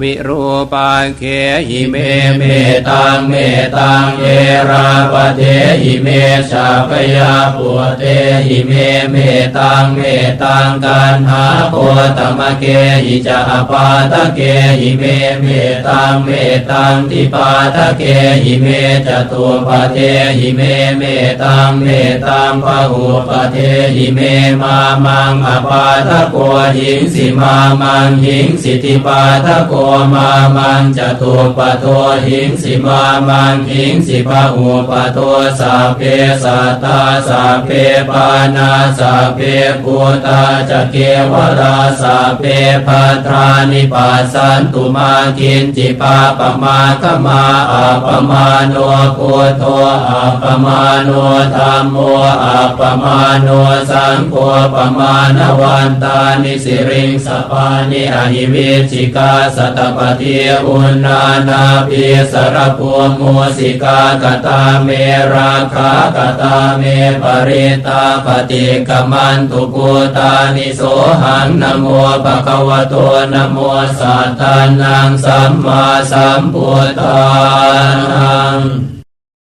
วิรูปังเคหิเมเมตังเมตังเยราปเทหิเมชาปยาปุเตหิเมเมตังเมตังกันหาโคตมะเกหิจาปาตะเกหิเมเมตังเมตังทิปาตะเกหิเมจตุปเทหิเมเมตังเมตังพหุปเทหิเมมามังอปาทะโกหิงสิมามังหิงสิทิปาทะโกมามังจตุปโทหิงสิมามังหิงสิพหุปโทสัพเพสัตตาสัพเพปานาสัพเพภูตาจะเกวราสัพเพพัทานิปัสสันตุมากินจิปาปมาคมาอัปมาโนพุทโธอัปมาโนธรรมโมอัปมาโนสังโฆปมาณวันตานิสิริงสปานิอหิเวิจิกาสตปฏิอุณานาปิสรภูมูสิกากตาเมราคากตาเมปริตาปฏิกมันตุกูตานิโสหังนโมปะคะวะโตนโมสัตตานังสัมมาสัมพุทธา